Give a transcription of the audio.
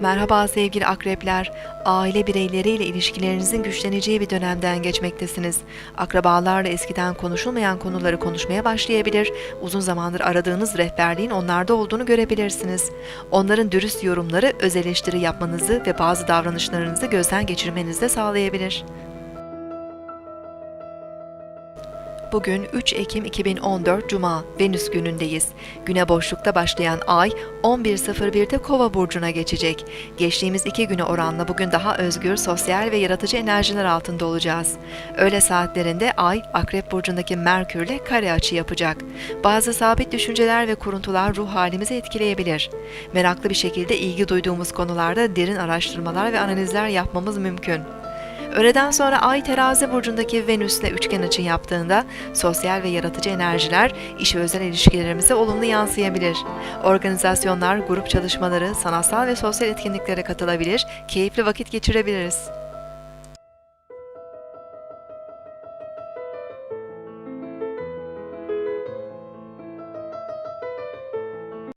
Merhaba sevgili akrepler. Aile bireyleriyle ilişkilerinizin güçleneceği bir dönemden geçmektesiniz. Akrabalarla eskiden konuşulmayan konuları konuşmaya başlayabilir, uzun zamandır aradığınız rehberliğin onlarda olduğunu görebilirsiniz. Onların dürüst yorumları öz eleştiri yapmanızı ve bazı davranışlarınızı gözden geçirmenizi de sağlayabilir. Bugün 3 Ekim 2014 Cuma, Venüs günündeyiz. Güne boşlukta başlayan ay 11.01'de Kova burcuna geçecek. Geçtiğimiz iki güne oranla bugün daha özgür, sosyal ve yaratıcı enerjiler altında olacağız. Öğle saatlerinde ay Akrep burcundaki Merkürle kare açı yapacak. Bazı sabit düşünceler ve kuruntular ruh halimizi etkileyebilir. Meraklı bir şekilde ilgi duyduğumuz konularda derin araştırmalar ve analizler yapmamız mümkün. Öğleden sonra Ay terazi burcundaki Venüs'le üçgen açı yaptığında sosyal ve yaratıcı enerjiler iş ve özel ilişkilerimize olumlu yansıyabilir. Organizasyonlar, grup çalışmaları, sanatsal ve sosyal etkinliklere katılabilir, keyifli vakit geçirebiliriz.